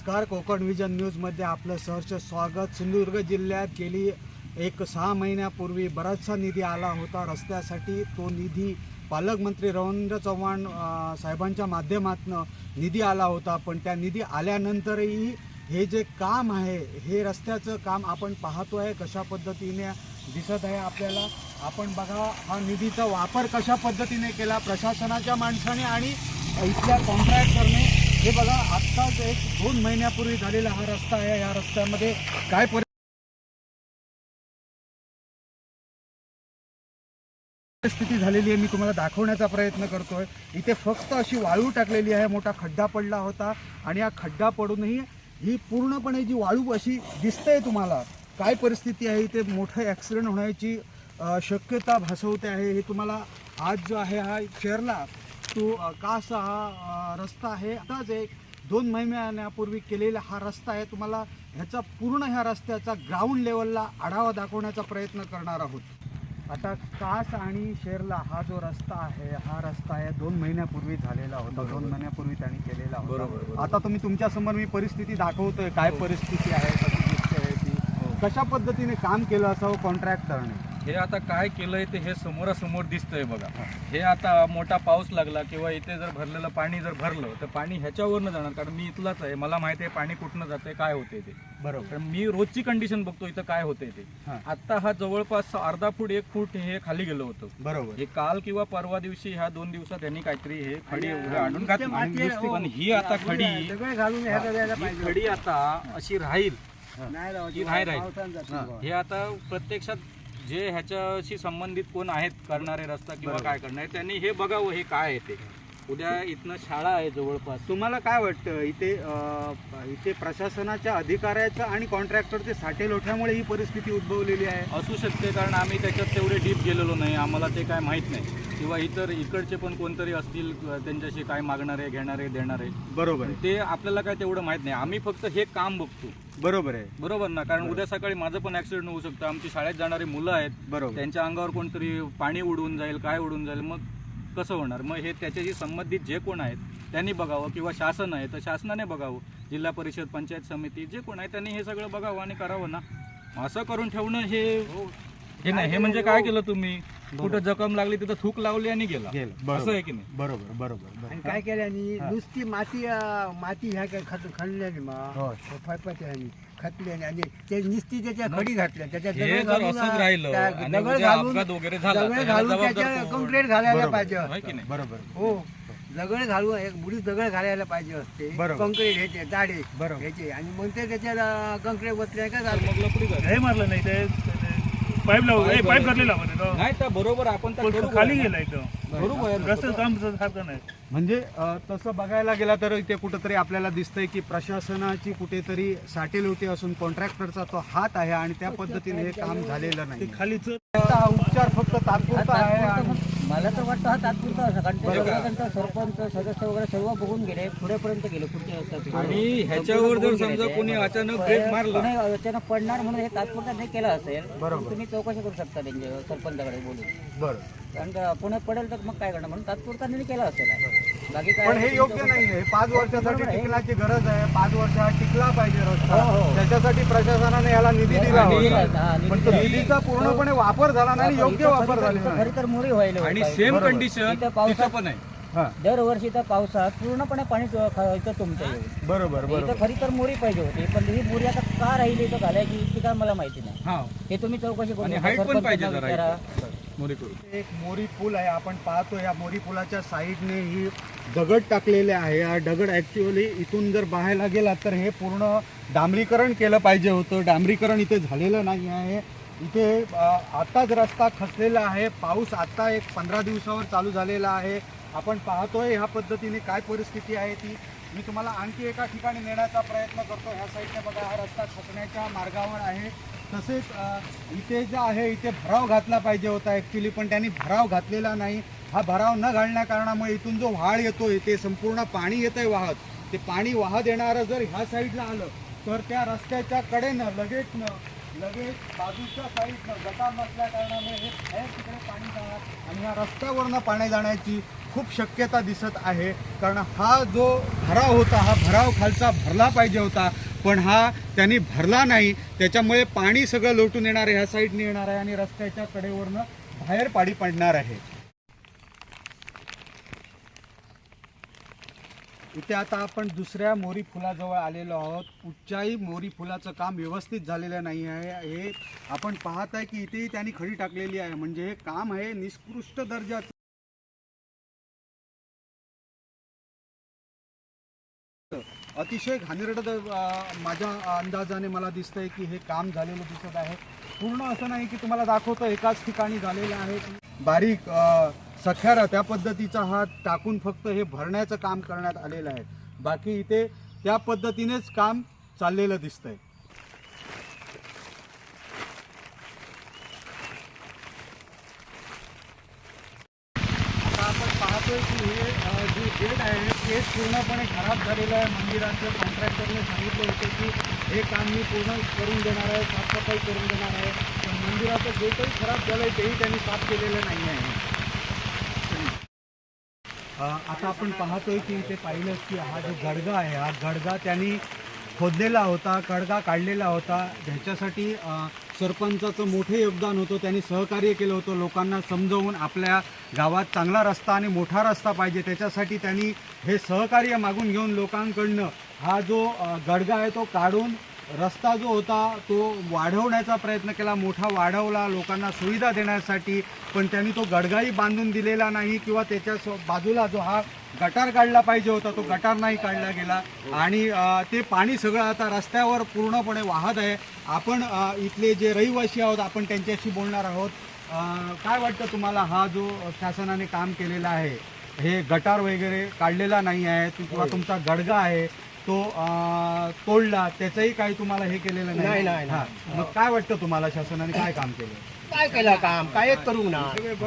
नमस्कार. कोकण विजन न्यूजमध्ये आपलं सहर्ष स्वागत. सिंधुदुर्ग जिल्ह्यात गेली एक सहा महिन्यापूर्वी बराचसा निधी आला होता. रस्त्यासाठी तो निधी पालकमंत्री रवींद्र चव्हाण साहेबांच्या माध्यमातून निधी आला होता. पण त्या निधी आल्यानंतरही हे जे काम आहे हे रस्त्याचं काम आपण पाहतो आहे कशा पद्धतीने दिसत आहे आपल्याला. आपण बघा हा निधीचा वापर कशा पद्धतीने केला? प्रशासनाच्या माणसाने आणि इथल्या कॉन्ट्रॅक्टरने हे बघा आत्ताच एक दोन महिन्यापूर्वी झालेला हा रस्ता आहे. या रस्त्यामध्ये काय परिस्थिती झालेली आहे. मी तुम्हाला दाखवण्याचा प्रयत्न करतोय. इथे फक्त अशी वाळू टाकलेली आहे. मोठा खड्डा पडला होता. आणि या खड्डा पडूनही ही पूर्णपणे जी वाळू अशी दिसते तुम्हाला काय परिस्थिती आहे? इथे मोठं ॲक्सिडेंट होण्याची शक्यता भासवते आहे. हे तुम्हाला आज जो आहे हा शेअरला तो कास हा रस्ता आहे. आताच एक दोन महिन्यापूर्वी केलेला हा रस्ता आहे. तुम्हाला ह्याचा पूर्ण ह्या रस्त्याचा ग्राउंड लेवलला आढावा दाखवण्याचा प्रयत्न करणार आहोत. आता कास आणि शेरला हा जो रस्ता आहे हा रस्ता आहे दोन महिन्यापूर्वी झालेला होता. दोन महिन्यापूर्वी त्यांनी केलेला होता. बरोबर. आता तुम्ही तुमच्यासमोर मी परिस्थिती दाखवतोय. काय परिस्थिती आहे कशी आहे ती? हो. कशा पद्धतीने काम केलं असावं कॉन्ट्रॅक्टरने हे आता काय केलंय ते हे समोरासमोर दिसतंय बघा. हे. आता मोठा पाऊस लागला किंवा इथे जर भरलेलं पाणी जर भरलं तर पाणी ह्याच्यावरनं जाणार. कारण मी इथलाच आहे. मला माहिती आहे पाणी कुठनं जाते काय होते ते. बरोबर. मी रोजची कंडिशन बघतो इथं काय होते ते. आता हा जवळपास अर्धा फूट एक फूट हे खाली गेलं होतं. बरोबर. हे काल किंवा परवा दिवशी ह्या दोन दिवसात यांनी काहीतरी हे खडी आणून पण हो. ही आता खडी सगळे घालून ह्या करायला पाहिजे खडी आता अशी राहील. हे आता प्रत्यक्षात जे ह्याच्याशी संबंधित कोण आहेत करणारे रस्ता किंवा. काय करणारे त्यांनी हे बघावं हे काय आहे ते. उद्या इथनं शाळा आहे जवळपास. तुम्हाला काय वाटतं? इथे अं, इथे प्रशासनाच्या अधिकाऱ्याचं आणि कॉन्ट्रॅक्टरचे साठे लोठ्यामुळे ही परिस्थिती उद्भवलेली आहे. असू शकते कारण आम्ही त्याच्यात तेवढे डीप गेलेलो नाही. आम्हाला ते काय माहीत नाही. किंवा इतर इकडचे पण कोणतरी असतील त्यांच्याशी काय मागणारे घेणारे देणारे बरोबर पण ते आपल्याला काय तेवढं माहीत नाही. आम्ही फक्त हे काम बघतो. बरोबर आहे. बरोबर ना? कारण उद्या सकाळी माझं पण ऍक्सिडेंट होऊ शकतं. आमची शाळेत जाणारी मुलं आहेत. बरोबर. त्यांच्या अंगावर कोणतरी पाणी उडून जाईल काय उडून जाईल मग कसं होणार? मग हे त्याच्याशी संबंधित जे कोण आहेत त्यांनी बघावं किंवा शासन आहे तर शासनाने बघावं. जिल्हा परिषद पंचायत समिती जे कोण आहे त्यांनी हे सगळं बघावं आणि करावं ना? असं करून ठेवणं हे. हे नाही हे म्हणजे काय केलं तुम्ही कुठं जखम लागली तिथं थूक लावली आणि गेला गेलं असं बरोबर आहे की नाही बरोबर बरोबर आणि. काय केल्यानी हा. नुसती माती अं, माती ह्या काय खत खणल्यानी मग होय. फायपात्यानी खतल्यानी आणि ते नुसती त्याच्या खडी घातल्या त्याच्यात हे दगड जर घालून, असंच राहिलं त्या आणि दगड उद्या घालून अपघात वगैरे झाला तर दगड ह्याला घालून जबाबदार त्याच्या कोण? कंक्रीट घालायला बरोबर. पाहिजे होय असते. की नाही बरोबर हो दगड घालून एक बुडी दगड घालायला पाहिजे असते बरोबर. कंक्रीट ह्याचे जाडे बरोबर. ह्याचे आणि मग ते त्याच्यात कंक्रीट बसले का झालं. हे मारलं नाही ते पाईप लावलं पाईप पाईप लावलं. घातलेला आपण तो. नाही तर बरोबर आपण तर तो करू खाली. गेला एकदम करू बरं. रस्त्याचं काम तसं सारखं नाही म्हणजे अ, तसं बघायला गेला तर इथे कुठंतरी आपल्याला दिसतंय की प्रशासनाची कुठेतरी साठेल होती असून कॉन्ट्रॅक्टरचा तो हात आहे आणि त्या पद्धतीने हे काम झालेलं नाही ते खालीच हा उपचार फक्त तात्पुरता आहे आणि मला तर वाटतं हा तात्पुरता असा कारण ते त्यांचं सरपंच सदस्य वगैरे सर्व बघून गेले पुढेपर्यंत गेले पुढच्या. आणि ह्याच्यावर जर समजा. कोणी अचानक ब्रेक मारला. अचानक पडणार म्हणून हे तात्पुरता नाही केलं असेल बरोबर. तुम्ही चौकशी करू शकता त्यांच्या सरपंचाकडे बोलून. बरं. कारण का पुण्यात पडेल तर मग काय करणार? म्हणून तात्पुरता नाही केला असेल. पण हे योग्य नाही आहे पाच वर्षासाठी. टिकण्याची गरज आहे पाच वर्ष हा टिकला पाहिजे रस्ता हो, हो. त्याच्यासाठी प्रशासनाने याला निधी दिला हा, पण तो. निधीचा पूर्णपणे वापर झाला नाही योग्य वापर नाही खरी तर मोरी व्हायला आणि. सेम. कंडिशन पावसात- पण आहे हा दरवर्षी त्या पावसात पूर्णपणे पाणी तो- ख- इथं तुमचं येईल बरोबर इथं खरी तर मोरी पाहिजे होती पण ही मोरी आता का राहिली इथं घालायची ती काय मला माहिती नाही हा हे तुम्ही चौकशी करू आणि शकता. height पण सरपंचांना पाहिजे विचारा. मोरी पूल एक मोरी पूल आहे आपण पाहतो या मोरी पुलाच्या साईडने ही दगड टाकलेले आहे. हा दगड ॲक्च्युअली इथून जर बाहेरला गेला तर हे पूर्ण डांबरीकरण केलं पाहिजे होतं. डांबरीकरण इथे झालेलं नाही आहे. इथे आत्ताच रस्ता खचलेला आहे पाऊस आत्ता एक पंधरा दिवसावर चालू झालेला आहे. आपण पाहतोय ह्या पद्धतीने काय परिस्थिती आहे ती. मी तुम्हाला आणखी एका ठिकाणी नेण्याचा प्रयत्न करतो. ह्या साईडने बघा हा रस्ता खचण्याच्या मार्गावर आहे. तसेच इथे जे आहे इथे भराव घातला पाहिजे होता ॲक्च्युली पण त्यांनी भराव घातलेला नाही. हा भराव न घालण्या कारणामुळे इथून जो व्हाळ येतोय ते संपूर्ण पाणी येतंय वाहत. ते पाणी वाहत येणारं जर ह्या साईडला आलं तर त्या रस्त्याच्या कडेनं लगेच न लगेच बाजूच्या साईडनं गटार नसल्या कारणामुळे हे तिकडे पाणी जाणार आणि ह्या रस्त्यावरनं पाणी जाण्याची खूप शक्यता दिसत आहे. कारण हा जो भराव होता हा भराव खालचा भरला पाहिजे होता. पण हा त्यांनी भरला नाही. त्याच्यामुळे पाणी सगळं लोटून येणार आहे. ह्या साईडने येणार आहे आणि रस्त्याच्या कडेवरनं बाहेर पाणी पडणार आहे. इथे आता आपण दुसऱ्या मोरी फुलाजवळ आलेलो आहोत. कुठच्याही मोरी फुलाचं काम व्यवस्थित झालेलं नाही आहे. हे आपण पाहत आहे की इथेही त्यांनी खडी टाकलेली आहे. म्हणजे हे काम आहे निष्कृष्ट दर्जाचं. अतिशय घाणेरडं माझ्या अंदाजाने मला दिसतंय की हे काम झालेलं दिसत आहे. पूर्ण असं नाही की तुम्हाला दाखवतं एकाच ठिकाणी झालेलं आहे. बारीक सख्यारा त्या पद्धतीचा हा टाकून फक्त हे भरण्याचं काम करण्यात आलेलं आहे. बाकी इथे त्या पद्धतीनेच काम चाललेलं दिसतंय आता आपण पाहतोय की हे अ, जे गेट पूर्णपणे खराब झालेलं आहे. मंदिराचं कॉन्ट्रॅक्टरने सांगितलं होतं की हे काम मी पूर्ण करून देणार आहे साफसफाई करून देणार आहे. पण मंदिराचं काही खराब झालं आहे तेही त्यांनी साफ केलेलं नाही आहे. आता आपण पाहतोय की इथे पाहिलं की हा जो गडगा आहे हा गडगा त्यांनी खोदलेला होता गडगा काढलेला होता. ज्याच्यासाठी सरपंचाचं मोठं योगदान होतं त्यांनी सहकार्य केलं होतं लोकांना समजवून आपल्या गावात चांगला रस्ता आणि मोठा रस्ता पाहिजे त्याच्यासाठी त्यांनी हे सहकार्य मागून घेऊन लोकांकडनं हा जो गडगा आहे तो काढून रस्ता जो होता तो वाढवण्याचा प्रयत्न केला. मोठा वाढवला लोकांना सुविधा देण्यासाठी. पण त्यांनी तो गडगाही बांधून दिलेला नाही किंवा त्याच्या बाजूला जो हा गटार काढला पाहिजे होता तो गटार नाही काढला गेला. आणि ते पाणी सगळं आता रस्त्यावर पूर्णपणे वाहत आहे. आपण इथले जे रहिवासी आहोत आपण त्यांच्याशी बोलणार आहोत. काय वाटतं तुम्हाला हा जो शासनाने काम केलेला आहे? हे गटार वगैरे काढलेला नाही आहे किंवा तुमचा गडगा आहे तो अं, तोडला त्याचंही काही तुम्हाला हे केलेलं नाही, नाही नाही, हा. मग काय वाटतं तुम्हाला शासनाने काय काम केलं? काय केलं काम? कायच करू ना.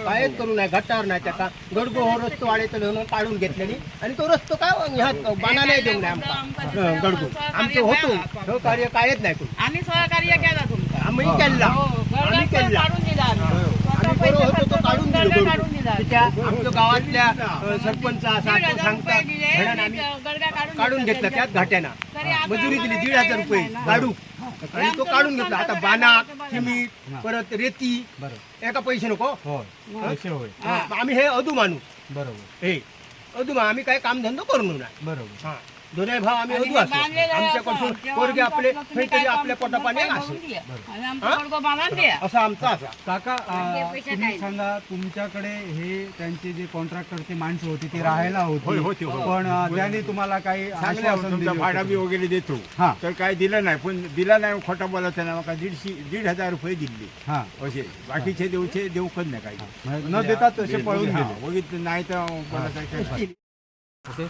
कायच करू नाही. गटार नाही त्याचा. गडगो हो रस्तो वाढेत काढून घेतलेली. आणि तो रस्तो काय ह्यात बाणा नाही देऊ नये आमका गडगो आमचं होतो सहकार्य कायच नाही करू आम्ही सहकार्य केला तुमचा. आम्ही केला. हो, आम्ही गरगाचं केला. काढून दिला आम्ही. बरोबर करून बरोबर. आमच्या गावातल्या सरपंच असा दीड तो हजार सांगता रुपये दिले, म्हणून मी आम्ही गरगा काढून काढून घेतला त्यात घाट्याना. मजुरी दिली दीड हजार रुपये. काढू आणि तो काढून घेतला. आता बाना सिमीट हा. परत रेती. एका पैसे नको. हो आम्ही हे अधू मानू बरोबर. हे अधू मा आम्ही काय काम धंदा करू नाही. बरोबर. हा. दोन्ही भाव आम्ही आणि अधू हे असतो. जेव्हा पोरगे आपले काहीतरी आपल्या पोटापाणी असं हा? असा आमचा असा काका अं, तुम्ही? सांगा तुमच्याकडे हे त्यांचे जे कॉन्ट्रॅक्टरची माणसं होती ती राहायला होय, होती होती, होती. पण अं, त्यांनी तुम्हाला काही चांगलं आश्वासन तुमचा दिले भाडा बी होते? वगैरे देतो. हा. तर काय दिलं नाही पण दिला नाही खोटा बोलायचं नाही मका दीडशे दीड हजार रुपये दिले. हा. असे. बाकीचे देऊचे देऊकच नाही काही. म्हणजे न देता तसे पळून हा, गेले. बघितलं नाही तर काय? ओके.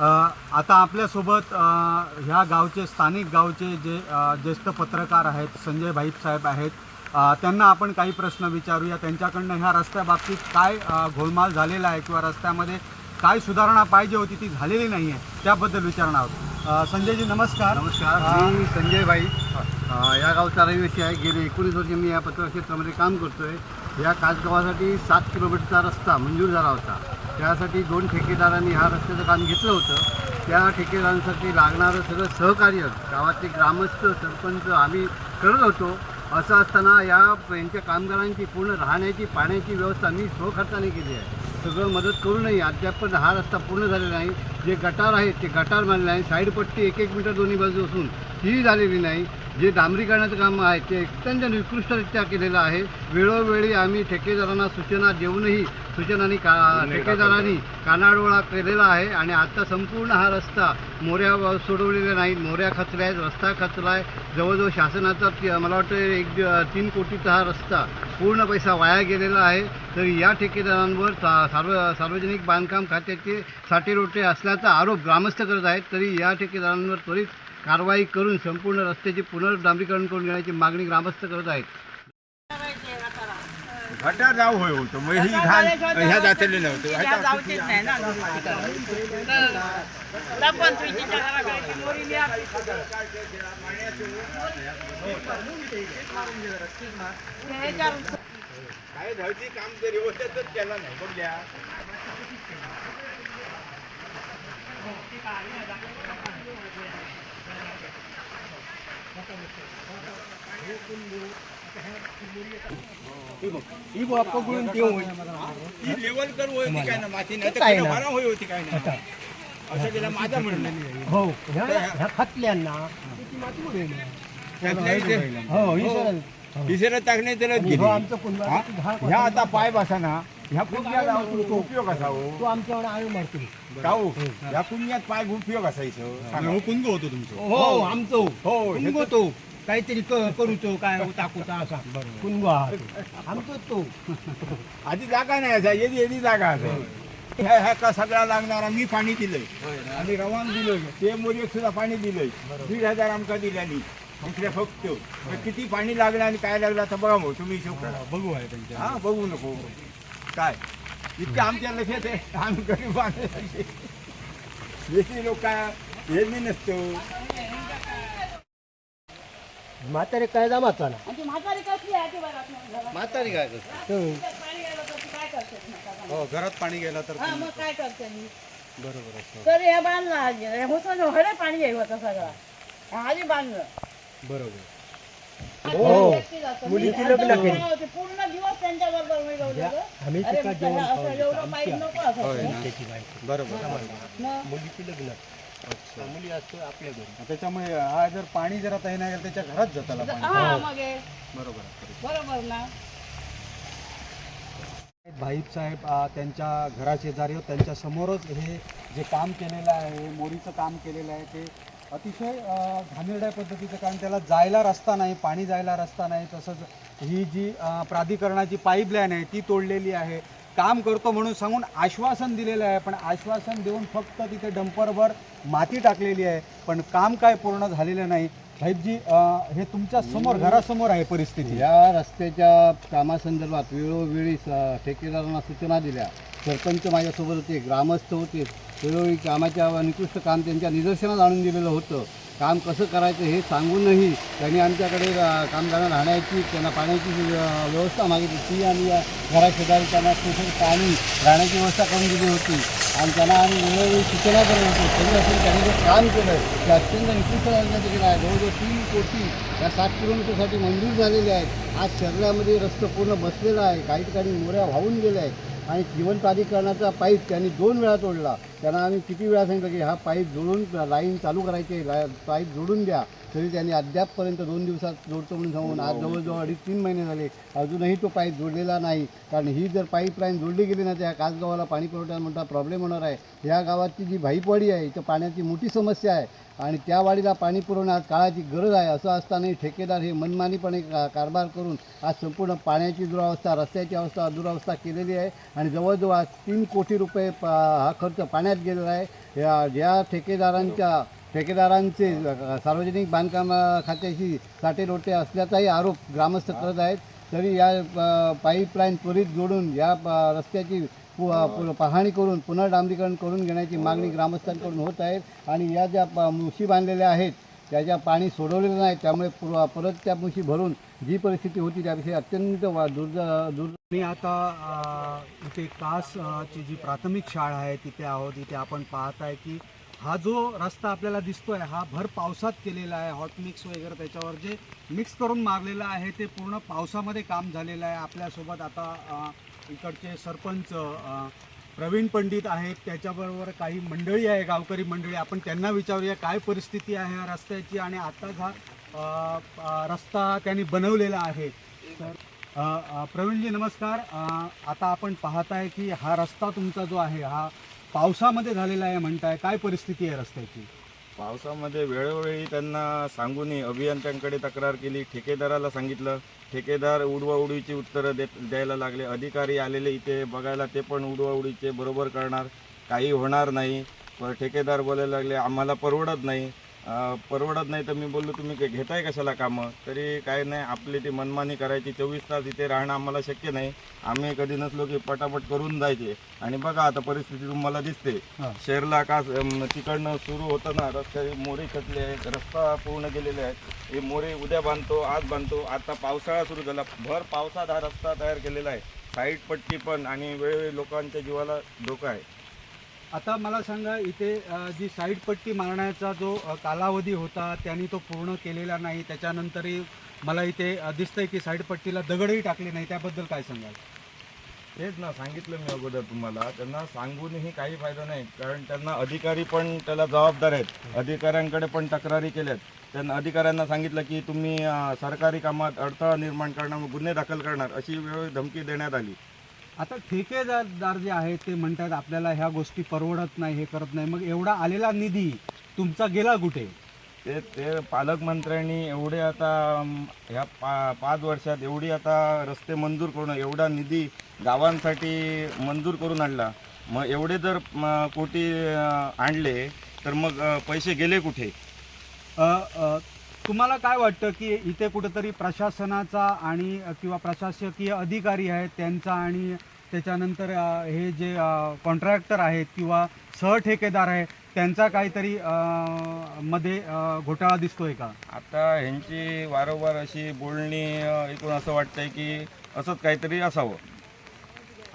आता आपल्यासोबत ह्या गावचे स्थानिक गावचे जे ज्येष्ठ पत्रकार आहेत संजय भाईप साहेब आहेत त्यांना आपण काही प्रश्न विचारूया. त्यांच्याकडनं ह्या रस्त्याबाबतीत काय घोलमाल झालेला आहे किंवा रस्त्यामध्ये काय सुधारणा पाहिजे होती ती झालेली नाही आहे त्याबद्दल विचारणार आहोत. संजयजी नमस्कार. नमस्कार. मी संजय भाई या गावचा रहिवासी आहे. गेले एकोणीस वर्ष मी या पत्रकार क्षेत्रामध्ये काम करतोय. या कासगावासाठी सात किलोमीटरचा रस्ता मंजूर झाला होता. त्यासाठी दोन ठेकेदारांनी हा रस्त्याचं काम घेतलं होतं. त्या ठेकेदारांसाठी लागणारं सगळं सहकार्य गावातले ग्रामस्थ सरपंच आम्ही करत होतो. असं असताना या यांच्या कामगारांची पूर्ण राहण्याची पाण्याची व्यवस्था मी स्वखर्चाने केली आहे. सगळं मदत करूनही अद्याप पण हा रस्ता पूर्ण झालेला नाही. जे गटार आहेत ते गटार मानले नाही. साईडपट्टी एक एक मीटर दोन्ही बाजू असून तीही झालेली नाही. जे डांबरीकरणाचं काम आहे ते अत्यंत निकृष्टरित्या केलेलं आहे. वेळोवेळी आम्ही ठेकेदारांना सूचना देऊनही सूचनांनी का ठेकेदारांनी कानाडोळा केलेला आहे आणि आता संपूर्ण हा रस्ता मोऱ्या सोडवलेल्या नाहीत मोऱ्या खचल्या आहेत रस्ता खचला आहे. जवळजवळ शासनाचा मला वाटतं एक तीन कोटीचा हा रस्ता पूर्ण पैसा वाया गेलेला आहे. तर या ठेकेदारांवर सा सार्व सार्वजनिक बांधकाम खात्याचे साटेरोटे असल्याचा आरोप ग्रामस्थ करत आहेत. तरी या ठेकेदारांवर त्वरित कारवाई करून संपूर्ण रस्त्याचे पुनर्डांबरीकरण करून घेण्याची मागणी ग्रामस्थ करत आहेत. घटा जाऊ होय होतो मग ही घाण ह्या जातेले नव्हते. काय काम नाही बुवा पकडून ते होईल. लेवल कर होती काय ना माती नाही ते काय तर ना. भरा होई होती काय नाही असं केलं माझं म्हणणं. हो ह्या खातल्यांना माती हो टाकणे आता पाय बसाना ह्या कुंड्याला तुमचा उपयोग असा हो तो आमच्याकडे आळू मारतो. का हो ह्या कुंड्यात पाय उपयोग असायचं सांगा. कुंग होतो तुमचं. हो आमचं हो. कुंभ तो काहीतरी क- करू तो काय टाकूचा असा. हा तो. आमचं तो. आधी जागा नाही असा येदी येदी जागा असं. ह्या ह्या का सगळा लागणारा मी पाणी दिलंय. आणि रवान दिलं ते मोरी सुद्धा पाणी दिलंय. दीड हजार आमका दिल्यानी दुसऱ्या फक्त. किती पाणी लागलं आणि काय लागलं आता बघा मग तुम्ही हिशोब करा. बघू आहे त्यांच्या. हा बघू नको. काय? इतके आमच्या लक्षात आहे आम्ही गरीब बेसी लोक काय? हे मी नसतो. म्हातारे काय आणि ती म्हातारी कसली आहे ती बघा तुम्ही घरात. म्हातारी काय करते? पाणी गेलं तर ती काय करते? म्हातारा? हो घरात पाणी गेलं तर हा मग काय करते मी? बरोबर असं तर हे बांधलं आजी हडे पाणी येईल होतं सगळं आधी बांधलं बरोबर हो. मुलीची लग्न केली. पूर्ण दिवस त्यांच्या बरोबर. आम्ही जेवण खाऊ त्याची बायको बरोबर. मुलीची लग्न. मुली असतो आपल्या घरी. त्याच्यामुळे हा जर पाणी जर आता हे नाही गेलं त्याच्या घरात जाताला पाणी. हा मग हे. बरोबर आहे. बरोबर ना. भाईप साहेब त्यांच्या घराशेजारी व त्यांच्या समोरच हे जे काम केलेलं आहे मोरीचं काम केलेलं आहे ते अतिशय अ, घाणेरड्या पद्धतीचं कारण त्याला जायला रस्ता नाही पाणी जायला रस्ता नाही तसंच ही जी प्राधिकरणाची पाईपलाईन आहे ती तोडलेली आहे. काम करतो म्हणून सांगून आश्वासन दिलेलं आहे पण आश्वासन देऊन फक्त तिथे डंपरवर माती टाकलेली आहे. पण काम काय पूर्ण झालेलं नाही. साहेबजी हे तुमच्यासमोर घरासमोर आहे परिस्थिती. या रस्त्याच्या कामासंदर्भात वेळोवेळी स- ठेकेदारांना सूचना दिल्या. सरपंच माझ्यासोबत होते ग्रामस्थ होते वेळोवेळी कामाच्या निकृष्ट काम त्यांच्या निदर्शनात आणून दिलेलं होतं. काम कसं करायचं हे सांगूनही त्यांनी आमच्याकडे कामगारांना राहण्याची त्यांना पाण्याची व्यवस्था मागितली. ती आम्ही या घराशेजारी त्यांना स्पेशल पाणी राहण्याची व्यवस्था करून दिली होती. आणि त्यांना आम्ही वेळोवेळी सूचना करत होतो. तरी असून त्यांनी जे काम केलं ते अत्यंत निकृष्ट दर्जाचं केलं आहे. जवळजवळ तीन कोटी या सात किलोमीटरसाठी मंजूर झालेले आहेत. आज शहरामध्ये रस्ता पूर्ण बसलेला आहे. काही ठिकाणी मोऱ्या वाहून गेल्या आहेत. आणि जीवन प्राधिकरणाचा पाईप त्यांनी दोन वेळा तोडला. त्यांना आम्ही किती वेळा सांगितलं की हा पाईप जोडून लाईन चालू करायची आहे पाईप जोडून द्या. तरी त्यांनी अद्यापपर्यंत दोन दिवसात जोडतो म्हणून सांगून आज जवळजवळ अडीच तीन महिने झाले. अजूनही तो पाईप जोडलेला नाही. कारण ही जर पाईपलाईन जोडली गेली ना तर ह्या कासगावाला पाणी पुरवठ्यात मोठा प्रॉब्लेम होणार आहे. ह्या गावाची जी भाईपवाडी आहे इथं पाण्याची मोठी समस्या आहे. आणि त्या वाडीला पाणी पुरवण्यात काळाची गरज आहे असं असतानाही ठेकेदार हे मनमानीपणे का कारभार करून आज संपूर्ण पाण्याची दुरावस्था रस्त्याची अवस्था दुरावस्था केलेली आहे. आणि जवळजवळ आज तीन कोटी रुपये हा खर्च पाण्यात गेलेला आहे. या ज्या ठेकेदारांच्या ठेकेदारांचे सार्वजनिक बांधकाम खात्याशी खात्याशी साटेलोटे असल्याचाही आरोप ग्रामस्थ करत आहेत. तरी या पाईपलाईन त्वरित जोडून या रस्त्याची पु- पाहणी करून पुनर्डांबरीकरण करून घेण्याची मागणी ग्रामस्थांकडून होत आहे. आणि या ज्या मुशी बांधलेल्या आहेत त्याच्या पाणी सोडवलेलं नाही त्यामुळे पुर- परत त्या मुशी भरून जी परिस्थिती होती त्याविषयी अत्यंत वा- दुर्ज दुर् मी आता इथे कासची जी प्राथमिक शाळा आहे तिथे आहोत इथे आपण पाहत आहे की हा जो रस्ता आपल्याला दिसतो आहे हा भर पावसात केलेला आहे हॉट मिक्स वगैरे त्याच्यावर जे मिक्स करून मारलेलं आहे ते पूर्ण पावसामध्ये काम झालेलं आहे. आपल्यासोबत आता इकडचे सरपंच प्रवीण पंडित आहेत त्याच्याबरोबर काही मंडळी आहे गावकरी मंडळी. आपण त्यांना विचारूया काय परिस्थिती आहे या रस्त्याची आणि आताच हा रस्ता त्यांनी बनवलेला आहे. तर प्रवीणजी नमस्कार. आता आपण पाहताय की हा रस्ता तुमचा जो आहे हा पावसामध्ये झालेला आहे म्हणताय. काय परिस्थिती आहे रस्त्याची? पावसामध्ये वेळोवेळी त्यांना सांगून अभियंत्यांकडे तक्रार केली. ठेकेदाराला सांगितलं ठेकेदार उडवाउडीची उत्तरं देत द्यायला लागले. अधिकारी आलेले इथे बघायला ते पण उडवाउडीचे बरोबर करणार. काही होणार नाही. ठेकेदार बोलायला लागले आम्हाला परवडत नाही. परवडत नाही तर मी बोललो तुम्ही काय घेताय कशाला कामं? तरी काय नाही आपली ती मनमानी करायची चोवीस तास इथे राहणं आम्हाला शक्य नाही. आम्ही कधी नसलो की पटापट करून जायचे. आणि बघा आता परिस्थिती तुम्हाला दिसते. शेरला का तिकडनं सुरू होतं ना रस्ते मोरे खचले आहेत रस्ता पूर्ण गेलेले आहेत. हे मोरे उद्या बांधतो आज बांधतो. आता पावसाळा सुरू झाला. भर पावसात हा रस्ता तयार केलेला आहे. साईड पट्टी पण आणि वेळोवेळी लोकांच्या जीवाला धोका आहे. आता मला सांगा इथे जी साईड पट्टी मारण्याचा जो कालावधी होता त्यांनी तो पूर्ण केलेला नाही. त्याच्यानंतरही मला इथे दिसतंय की साईड पट्टीला दगडही टाकले नाही. त्याबद्दल काय सांगाल? तेच ना सांगितलं मी अगोदर तुम्हाला. त्यांना सांगूनही काही फायदा नाही. कारण त्यांना अधिकारी पण त्याला जबाबदार आहेत. अधिकाऱ्यांकडे पण तक्रारी केल्यात. त्यांना अधिकाऱ्यांना सांगितलं की तुम्ही सरकारी कामात अडथळा निर्माण करणार गुन्हे दाखल करणार अशी वेळ धमकी देण्यात आली. आता ठेकेदार जे आहेत ते म्हणतात आपल्याला ह्या गोष्टी परवडत नाही हे करत नाही. मग एवढा आलेला निधी तुमचा गेला कुठे? ते ते पालकमंत्र्यांनी एवढे आता ह्या पा पाच वर्षात एवढी आता रस्ते मंजूर करून एवढा निधी गावांसाठी मंजूर करून आणला. मग एवढे जर कोटी आणले तर मग पैसे गेले कुठे? अ, अ, तुम्हाला काय वाटतं की इथे कुठंतरी प्रशासनाचा आणि किंवा प्रशासकीय अधिकारी आहेत त्यांचा आणि त्याच्यानंतर हे जे कॉन्ट्रॅक्टर आहेत किंवा सहठेकेदार आहे त्यांचा काहीतरी मध्ये घोटाळा दिसतोय का? आता ह्यांची वारंवार अशी बोलणी ऐकून असं वाटतंय की असंच काहीतरी असावं.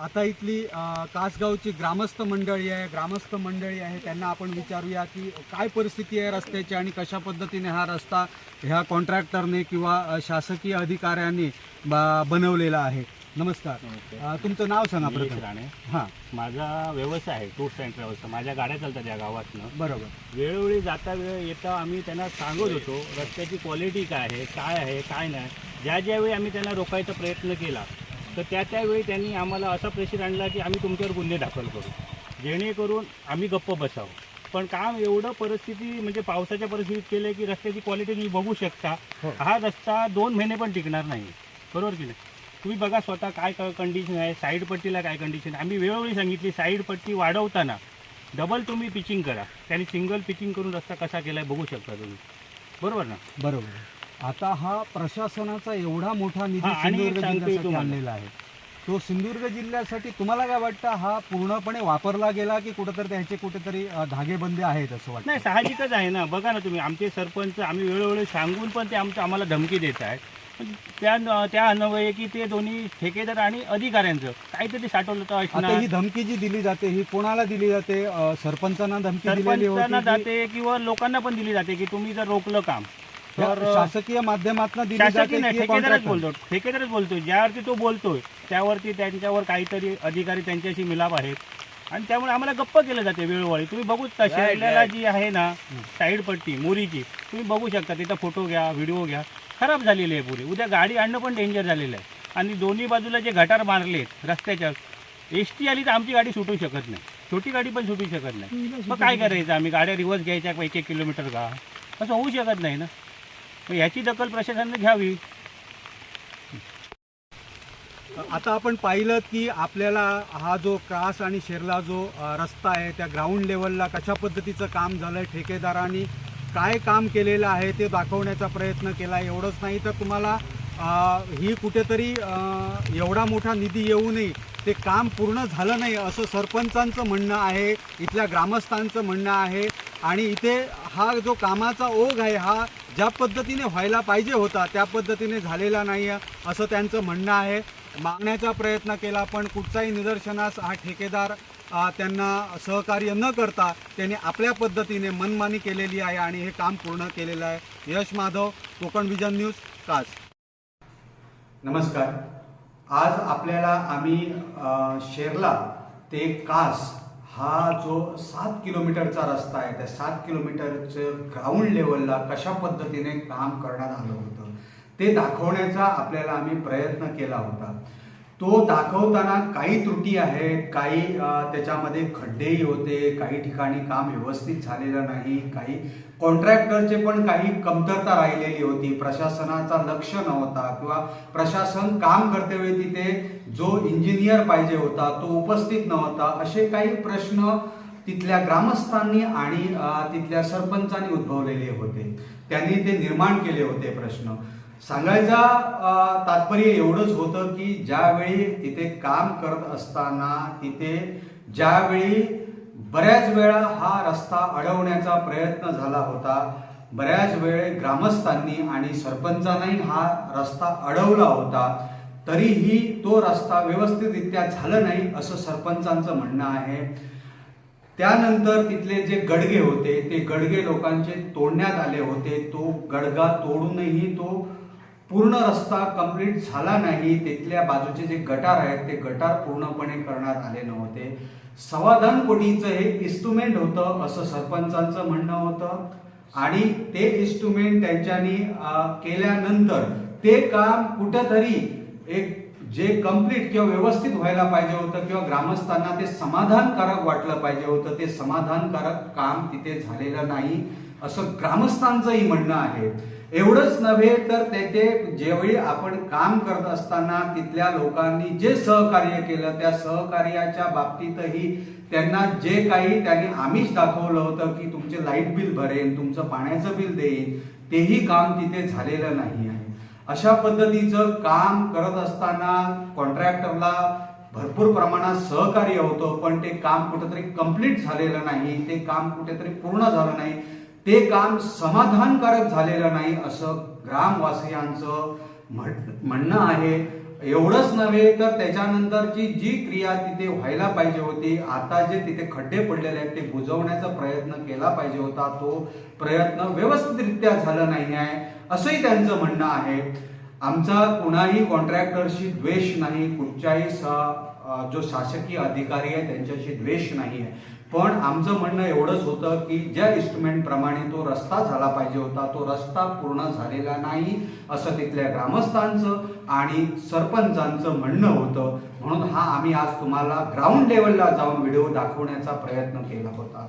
आता इथली कासगावची ग्रामस्थ मंडळी आहे ग्रामस्थ मंडळी आहे त्यांना आपण विचारूया की काय परिस्थिती आहे रस्त्याची आणि कशा पद्धतीने हा रस्ता ह्या कॉन्ट्रॅक्टरने किंवा शासकीय अधिकाऱ्यांनी ब- बनवलेला आहे. नमस्कार. तुमचं नाव सांगा प्रथम. राणे. हां. माझा व्यवसाय आहे टूर्स अँड ट्रॅव्हल्सचा. माझ्या गाड्या चालतात या गावातनं. बरोबर. वेळोवेळी जाता वेळ येता आम्ही त्यांना सांगत होतो रस्त्याची क्वालिटी काय आहे काय आहे काय नाही. ज्या ज्यावेळी आम्ही त्यांना रोखायचा प्रयत्न केला तर त्या त्यावेळी त्यांनी आम्हाला असा प्रेशर आणला की आम्ही तुमच्यावर गुन्हे दाखल करू. जेणेकरून आम्ही गप्प बसावं. पण काम एवढं परिस्थिती म्हणजे पावसाच्या परिस्थितीत केलं की रस्त्याची क्वालिटी तुम्ही बघू शकता. हा. रस्ता दोन महिने पण टिकणार नाही. बरोबर की नाही? तुम्ही बघा स्वतः काय कंडिशन आहे साईड पट्टीला काय कंडिशन आम्ही वेळोवेळी सांगितली साईड पट्टी वाढवताना डबल तुम्ही पिचिंग करा. त्यांनी सिंगल पिचिंग करून रस्ता कसा केला आहे बघू शकता तुम्ही. बरोबर ना? बरोबर. आता हा प्रशासनाचा एवढा मोठा निधी हां, आणि एक सिंधुदुर्ग सांगतोय जिल्ह्यासाठी तुम्हाला. आणलेला आहे. तो सिंधुदुर्ग जिल्ह्यासाठी तुम्हाला काय वाटतं हा पूर्णपणे वापरला गेला की कुठेतरी त्याचे कुठेतरी अ, धागेबंदे आहेत असं वाटतं? नाही साहजिकच आहे ना. बघा ना तुम्ही आमचे सरपंच आम्ही वेळोवेळी सांगून पण ते आमचं आम्हाला धमकी देत आहेत. पण त्या त्या अन्वये की ते दोन्ही ठेकेदार आणि अधिकाऱ्यांचं काहीतरी साठवलं तर आता असणार ही धमकी जी दिली जाते ही कोणाला दिली जाते? अ, सरपंचांना धमकी दिलेली सरपंचांना होती की जाते किंवा लोकांना पण दिली जाते की तुम्ही जर रोखलं काम. तर शासकीय माध्यमातून दिली शासकीय जाते नाही की ठेकेदारच contractor? बोलतो ठेकेदारच बोलतोय. ज्यावरती तो बोलतोय त्यावरती त्यांच्यावर काहीतरी अधिकारी त्यांच्याशी मिलाप आहेत. आणि त्यामुळे आम्हाला गप्प केलं जाते वेळोवेळी. तुम्ही बघू शकता जी आहे ना साईड पट्टी मोरीची तुम्ही बघू शकता तिथं फोटो घ्या व्हिडिओ घ्या. खराब झालेली आहे पुरी. उद्या गाडी आणणं पण डेंजर झालेलं आहे. आणि दोन्ही बाजूला जे गटार मारलेत रस्त्याच्या एस टी आली तर आमची गाडी सुटू शकत नाही. छोटी गाडी पण सुटू शकत नाही. मग काय करायचं? आम्ही गाड्या रिव्हर्स घ्यायच्या एक एक किलोमीटर का? असं होऊ शकत नाही ना. ह्याची दखल प्रशासनाने घ्यावी. आता आपण पाहिलं की आपल्याला हा जो क्रास आणि शेरला जो रस्ता आहे त्या ग्राउंड लेवलला कशा पद्धतीचं काम झालं ठेकेदारांनी काय काम केलेलं आहे ते दाखवण्याचा प्रयत्न केला एवढंच नाही तर तुम्हाला ही कुठेतरी एवढा मोठा निधी येऊ नये ते काम पूर्ण झालं नाही असं सरपंचांचं म्हणणं आहे इथल्या ग्रामस्थांचं म्हणणं आहे आणि इथे हा जो कामाचा ओघ आहे हा ज्या पद्धतीने व्हायला पाहिजे होता त्या पद्धतीने झालेला नाही आहे असं त्यांचं म्हणणं आहे. मागण्याचा प्रयत्न केला पण कुठचाही निदर्शनास हा ठेकेदार त्यांना सहकार्य न करता त्यांनी आपल्या पद्धतीने मनमानी केलेली आहे आणि हे काम पूर्ण केलेलं आहे. यश माधव कोकण विजन न्यूज कास. नमस्कार. आज आपल्याला आम्ही शेरला ते कास हा जो सात किलोमीटरचा रस्ता आहे त्या सात किलोमीटरचं ग्राउंड लेवलला कशा पद्धतीने काम करण्यात आलं होतं ते दाखवण्याचा आपल्याला आम्ही प्रयत्न केला होता. तो दाखवताना काही त्रुटी आहेत काही त्याच्यामध्ये खड्डेही होते काही ठिकाणी काम व्यवस्थित झालेलं नाही काही कॉन्ट्रॅक्टरचे पण काही कमतरता राहिलेली होती प्रशासनाचा लक्ष नव्हता किंवा प्रशासन काम करतेवेळी तिथे जो इंजिनियर पाहिजे होता तो उपस्थित नव्हता असे काही प्रश्न तिथल्या ग्रामस्थांनी आणि तिथल्या सरपंचांनी उद्भवलेले होते. त्यांनी ते निर्माण केले होते प्रश्न. सांगायचा तात्पर्य एवढंच होतं की ज्यावेळी तिथे काम करत असताना तिथे ज्यावेळी बऱ्याच वेळा हा रस्ता अडवण्याचा प्रयत्न झाला होता बऱ्याच वेळ ग्रामस्थांनी आणि सरपंचांनाही हा रस्ता अडवला होता. तरीही तो रस्ता व्यवस्थितरित्या झाला नाही असं सरपंचांचं म्हणणं आहे. त्यानंतर तिथले जे गडगे होते ते गडगे लोकांचे तोडण्यात आले होते. तो गडगा तोडूनही तो पूर्ण रस्ता कंप्लीट झाला नाही. तिथल्या बाजूचे जे गटार आहेत ते गटार पूर्णपणे करण्यात आले नव्हते. सवाधान कोटीचं हे इन्स्ट्रुमेंट होतं असं सरपंचांचं म्हणणं होतं. आणि ते इन्स्ट्रुमेंट त्यांच्यानी केल्यानंतर ते काम कुठंतरी एक जे कंप्लीट किंवा व्यवस्थित व्हायला पाहिजे होतं किंवा ग्रामस्थांना ते समाधानकारक वाटलं पाहिजे होतं ते समाधानकारक काम तिथे झालेलं नाही असं ग्रामस्थांचंही म्हणणं आहे. एवढंच नव्हे तर तेथे ज्यावेळी आपण काम करत असताना तिथल्या लोकांनी जे सहकार्य केलं त्या सहकार्याच्या बाबतीतही त्यांना जे काही त्यांनी आमिष दाखवलं होतं की तुमचे लाइट बिल भरेन तुमचं पाण्याचं बिल देईन तेही काम तिथे झालेलं नाही आहे. अशा पद्धतीचं काम करत असताना कॉन्ट्रॅक्टरला भरपूर प्रमाणात सहकार्य होतं पण ते काम कुठेतरी कंप्लीट झालेलं नाही ते काम कुठेतरी पूर्ण झालं नाही ते काम समाधानकारक झालेलं नाही असं ग्रामवासियांचं म्हण- म्हणणं आहे. एवढंच नव्हे तर त्याच्यानंतरची जी क्रिया तिथे व्हायला पाहिजे होती आता जे तिथे खड्डे पडलेले आहेत ते बुजवण्याचा प्रयत्न केला पाहिजे होता. तो प्रयत्न व्यवस्थितरित्या झाला नाही आहे असंही त्यांचं म्हणणं आहे. आमचा कुणाही कॉन्ट्रॅक्टरशी द्वेष नाही कुठच्याही सा जो शासकीय अधिकारी आहे त्यांच्याशी द्वेष नाही आहे. पण आमचं म्हणणं एवढंच होतं की ज्या इस्टिमेंटप्रमाणे प्रमाणे तो रस्ता झाला पाहिजे होता तो रस्ता पूर्ण झालेला नाही असं तिथल्या ग्रामस्थांचं आणि सरपंचांचं म्हणणं होतं. म्हणून हा आम्ही आज तुम्हाला ग्राउंड लेवलला जाऊन व्हिडिओ दाखवण्याचा प्रयत्न केला होता.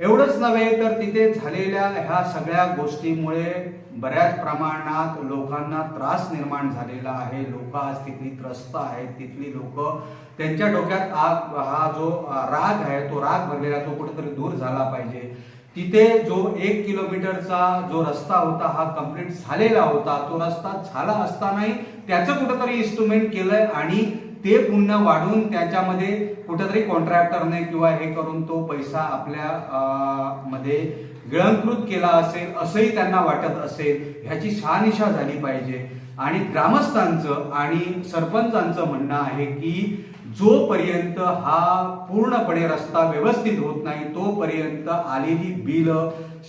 एवढंच नव्हे तर तिथे झालेल्या ह्या सगळ्या गोष्टीमुळे बऱ्याच प्रमाणात लोकांना त्रास निर्माण झालेला आहे. लोक आज तिथली त्रस्त आहेत. तिथली लोक त्यांच्या डोक्यात आग हा जो राग आहे तो राग भरलेला तो कुठेतरी दूर झाला पाहिजे. तिथे जो एक किलोमीटरचा जो रस्ता होता हा कंप्लीट झालेला होता. तो रस्ता झाला असतानाही त्याचं कुठेतरी इन्स्ट्रुमेंट केलंय आणि ते पुन्हा वाढून त्याच्यामध्ये कुठेतरी कॉन्ट्रॅक्टरने किंवा हे करून तो पैसा आपल्या मध्ये गिळंकृत केला असेल असंही त्यांना वाटत असेल ह्याची शहानिशा झाली पाहिजे. आणि ग्रामस्थांचं आणि सरपंचांचं म्हणणं आहे की जोपर्यंत हा पूर्णपणे रस्ता व्यवस्थित होत नाही तोपर्यंत आलेली बिल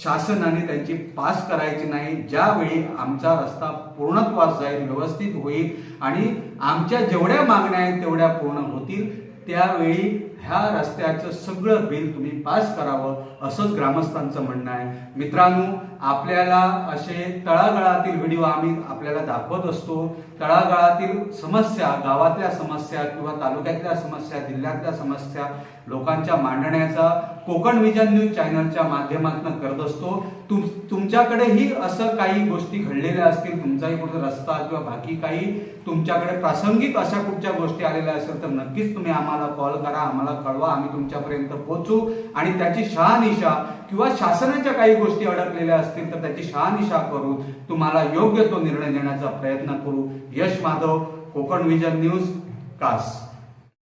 शासनाने त्यांची पास करायची नाही. ज्यावेळी आमचा रस्ता पूर्णत्वास जाईल व्यवस्थित होईल आणि आमच्या जेवढ्या मागण्या आहेत तेवढ्या पूर्ण होतील त्यावेळी ह्या रस्त्याचं सगळं बिल तुम्ही पास करावं असंच ग्रामस्थांचं म्हणणं आहे. मित्रांनो आपल्याला असे तळागाळातील व्हिडिओ आम्ही आपल्याला दाखवत असतो. तळागाळातील समस्या गावातल्या समस्या किंवा तालुक्यातल्या समस्या जिल्ह्यातल्या समस्या लोकांच्या मांडण्याचा कोकण विजन न्यूज चॅनलच्या माध्यमातून करत असतो. तुम तुमच्याकडेही असं काही गोष्टी घडलेल्या असतील तुमचाही कुठं रस्ता किंवा बाकी काही तुमच्याकडे प्रासंगिक अशा कुठच्या गोष्टी आलेल्या असेल तर नक्कीच तुम्ही आम्हाला कॉल करा आम्हाला आम्हाला कळवा आम्ही तुमच्यापर्यंत पोहोचू. आणि त्याची शहानिशा किंवा शासनाच्या काही गोष्टी अडकलेल्या असतील तर त्याची शहानिशा करू तुम्हाला योग्य तो निर्णय देण्याचा प्रयत्न करू. यश माधव कोकण विजन न्यूज कास.